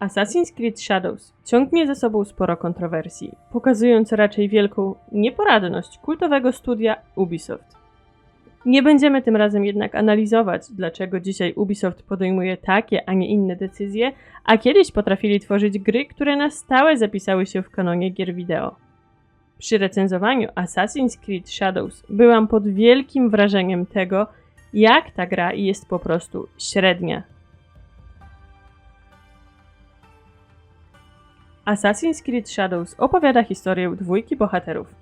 Assassin's Creed Shadows ciągnie za sobą sporo kontrowersji, pokazując raczej wielką nieporadność kultowego studia Ubisoft. Nie będziemy tym razem jednak analizować, dlaczego dzisiaj Ubisoft podejmuje takie, a nie inne decyzje, a kiedyś potrafili tworzyć gry, które na stałe zapisały się w kanonie gier wideo. Przy recenzowaniu Assassin's Creed Shadows byłam pod wielkim wrażeniem tego, jak ta gra jest po prostu średnia. Assassin's Creed Shadows opowiada historię dwójki bohaterów: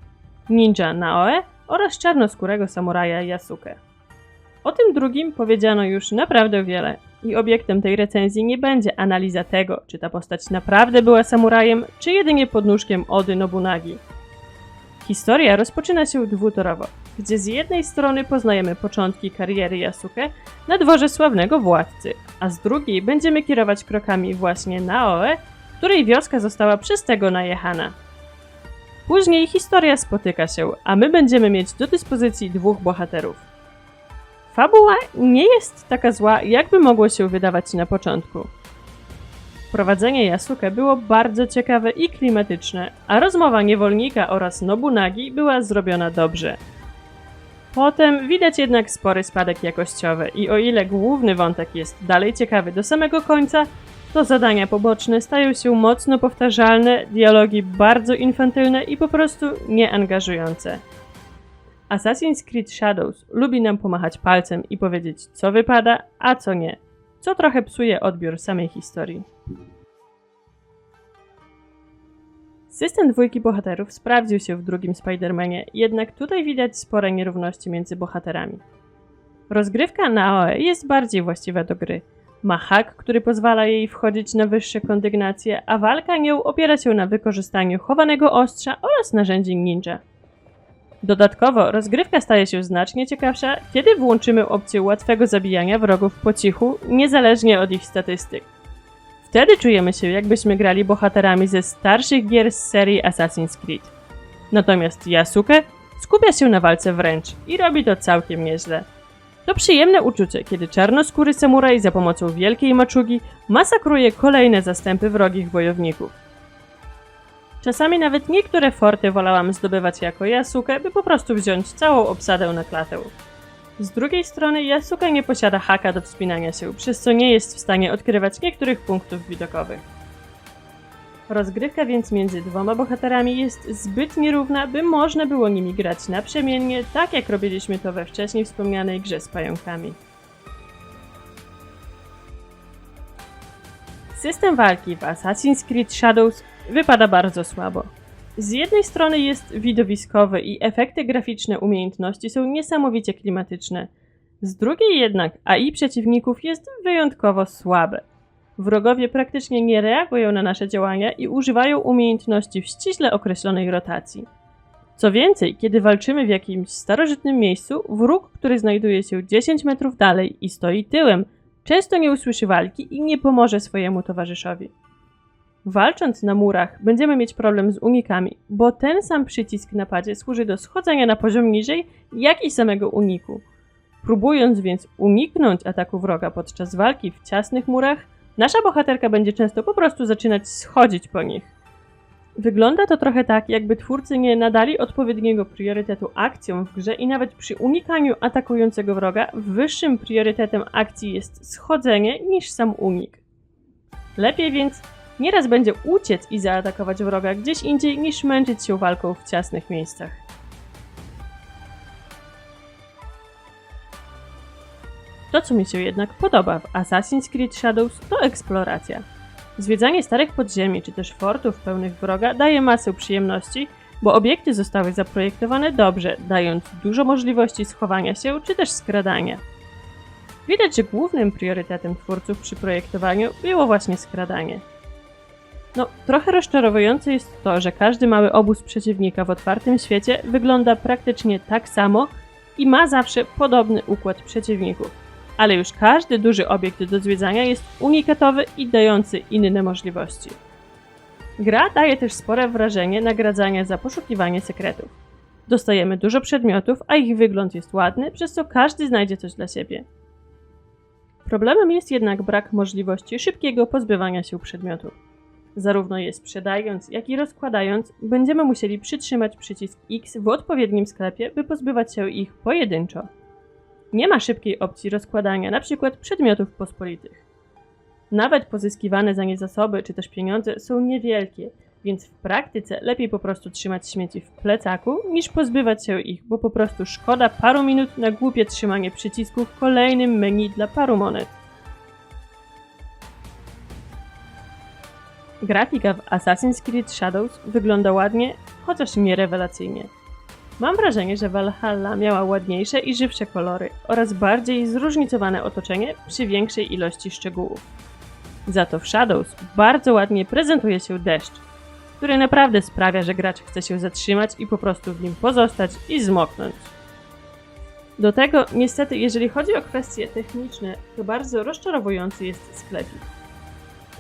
ninja Naoe oraz czarnoskórego samuraja Yasuke. O tym drugim powiedziano już naprawdę wiele i obiektem tej recenzji nie będzie analiza tego, czy ta postać naprawdę była samurajem, czy jedynie podnóżkiem Ody Nobunagi. Historia rozpoczyna się dwutorowo, gdzie z jednej strony poznajemy początki kariery Yasuke na dworze sławnego władcy, a z drugiej będziemy kierować krokami właśnie Naoe, której wioska została przez tego najechana. Później historia spotyka się, a my będziemy mieć do dyspozycji dwóch bohaterów. Fabuła nie jest taka zła, jakby mogło się wydawać na początku. Prowadzenie Yasuke było bardzo ciekawe i klimatyczne, a rozmowa niewolnika oraz Nobunagi była zrobiona dobrze. Potem widać jednak spory spadek jakościowy i o ile główny wątek jest dalej ciekawy do samego końca, to zadania poboczne stają się mocno powtarzalne, dialogi bardzo infantylne i po prostu nieangażujące. Assassin's Creed Shadows lubi nam pomachać palcem i powiedzieć, co wypada, a co nie, co trochę psuje odbiór samej historii. System dwójki bohaterów sprawdził się w drugim Spider-Manie, jednak tutaj widać spore nierówności między bohaterami. Rozgrywka na OE jest bardziej właściwa do gry. Ma hak, który pozwala jej wchodzić na wyższe kondygnacje, a walka nią opiera się na wykorzystaniu chowanego ostrza oraz narzędzi ninja. Dodatkowo rozgrywka staje się znacznie ciekawsza, kiedy włączymy opcję łatwego zabijania wrogów po cichu, niezależnie od ich statystyk. Wtedy czujemy się, jakbyśmy grali bohaterami ze starszych gier z serii Assassin's Creed. Natomiast Yasuke skupia się na walce wręcz i robi to całkiem nieźle. To przyjemne uczucie, kiedy czarnoskóry samuraj za pomocą wielkiej maczugi masakruje kolejne zastępy wrogich wojowników. Czasami nawet niektóre forty wolałam zdobywać jako Yasuke, by po prostu wziąć całą obsadę na klatę. Z drugiej strony Yasuka nie posiada haka do wspinania się, przez co nie jest w stanie odkrywać niektórych punktów widokowych. Rozgrywka więc między dwoma bohaterami jest zbyt nierówna, by można było nimi grać naprzemiennie, tak jak robiliśmy to we wcześniej wspomnianej grze z pająkami. System walki w Assassin's Creed Shadows wypada bardzo słabo. Z jednej strony jest widowiskowy i efekty graficzne umiejętności są niesamowicie klimatyczne. Z drugiej jednak AI przeciwników jest wyjątkowo słabe. Wrogowie praktycznie nie reagują na nasze działania i używają umiejętności w ściśle określonej rotacji. Co więcej, kiedy walczymy w jakimś starożytnym miejscu, wróg, który znajduje się 10 metrów dalej i stoi tyłem, często nie usłyszy walki i nie pomoże swojemu towarzyszowi. Walcząc na murach, będziemy mieć problem z unikami, bo ten sam przycisk napadzie służy do schodzenia na poziom niżej, jak i samego uniku. Próbując więc uniknąć ataku wroga podczas walki w ciasnych murach, nasza bohaterka będzie często po prostu zaczynać schodzić po nich. Wygląda to trochę tak, jakby twórcy nie nadali odpowiedniego priorytetu akcjom w grze i nawet przy unikaniu atakującego wroga wyższym priorytetem akcji jest schodzenie niż sam unik. Lepiej więc Nieraz będzie uciec i zaatakować wroga gdzieś indziej, niż męczyć się walką w ciasnych miejscach. To, co mi się jednak podoba w Assassin's Creed Shadows, to eksploracja. Zwiedzanie starych podziemi czy też fortów pełnych wroga daje masę przyjemności, bo obiekty zostały zaprojektowane dobrze, dając dużo możliwości schowania się czy też skradania. Widać, że głównym priorytetem twórców przy projektowaniu było właśnie skradanie. No, trochę rozczarowujące jest to, że każdy mały obóz przeciwnika w otwartym świecie wygląda praktycznie tak samo i ma zawsze podobny układ przeciwników. Ale już każdy duży obiekt do zwiedzania jest unikatowy i dający inne możliwości. Gra daje też spore wrażenie nagradzania za poszukiwanie sekretów. Dostajemy dużo przedmiotów, a ich wygląd jest ładny, przez co każdy znajdzie coś dla siebie. Problemem jest jednak brak możliwości szybkiego pozbywania się przedmiotu. Zarówno je sprzedając, jak i rozkładając, będziemy musieli przytrzymać przycisk X w odpowiednim sklepie, by pozbywać się ich pojedynczo. Nie ma szybkiej opcji rozkładania np. przedmiotów pospolitych. Nawet pozyskiwane za nie zasoby czy też pieniądze są niewielkie, więc w praktyce lepiej po prostu trzymać śmieci w plecaku, niż pozbywać się ich, bo po prostu szkoda paru minut na głupie trzymanie przycisku w kolejnym menu dla paru monet. Grafika w Assassin's Creed Shadows wygląda ładnie, chociaż nie rewelacyjnie. Mam wrażenie, że Valhalla miała ładniejsze i żywsze kolory oraz bardziej zróżnicowane otoczenie przy większej ilości szczegółów. Za to w Shadows bardzo ładnie prezentuje się deszcz, który naprawdę sprawia, że gracz chce się zatrzymać i po prostu w nim pozostać i zmoknąć. Do tego, niestety, jeżeli chodzi o kwestie techniczne, to bardzo rozczarowujący jest sklepik.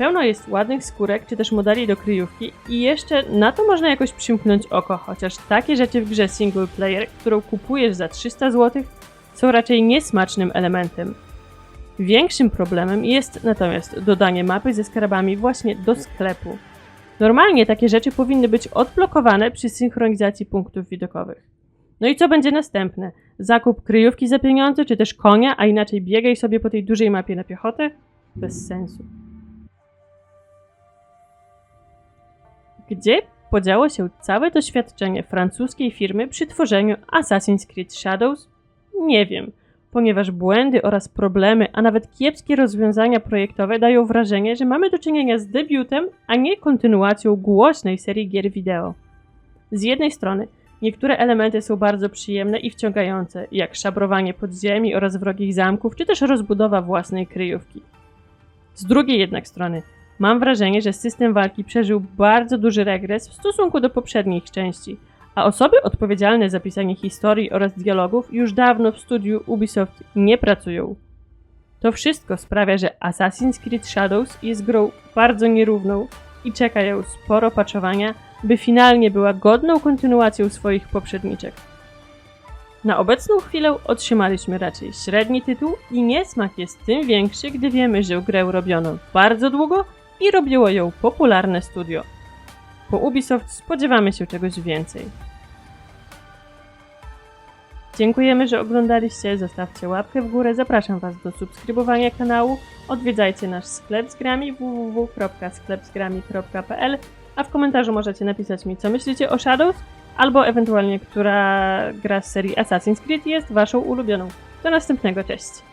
Pełno jest ładnych skórek czy też modeli do kryjówki i jeszcze na to można jakoś przymknąć oko, chociaż takie rzeczy w grze single player, którą kupujesz za 300 zł, są raczej niesmacznym elementem. Większym problemem jest natomiast dodanie mapy ze skarbami właśnie do sklepu. Normalnie takie rzeczy powinny być odblokowane przy synchronizacji punktów widokowych. No i co będzie następne? Zakup kryjówki za pieniądze, czy też konia, a inaczej biegaj sobie po tej dużej mapie na piechotę? Bez sensu. Gdzie podziało się całe doświadczenie francuskiej firmy przy tworzeniu Assassin's Creed Shadows? Nie wiem, ponieważ błędy oraz problemy, a nawet kiepskie rozwiązania projektowe dają wrażenie, że mamy do czynienia z debiutem, a nie kontynuacją głośnej serii gier wideo. Z jednej strony, niektóre elementy są bardzo przyjemne i wciągające, jak szabrowanie podziemi oraz wrogich zamków, czy też rozbudowa własnej kryjówki. Z drugiej jednak strony, Mam wrażenie, że system walki przeżył bardzo duży regres w stosunku do poprzednich części, a osoby odpowiedzialne za pisanie historii oraz dialogów już dawno w studiu Ubisoft nie pracują. To wszystko sprawia, że Assassin's Creed Shadows jest grą bardzo nierówną i czeka ją sporo paczowania, by finalnie była godną kontynuacją swoich poprzedniczek. Na obecną chwilę otrzymaliśmy raczej średni tytuł i niesmak jest tym większy, gdy wiemy, że grę robiono bardzo długo i robiło ją popularne studio. Po Ubisoft spodziewamy się czegoś więcej. Dziękujemy, że oglądaliście. Zostawcie łapkę w górę. Zapraszam Was do subskrybowania kanału. Odwiedzajcie nasz sklep z grami www.sklepzgrami.pl a w komentarzu możecie napisać mi, co myślicie o Shadows, albo ewentualnie, która gra z serii Assassin's Creed jest Waszą ulubioną. Do następnego, cześć!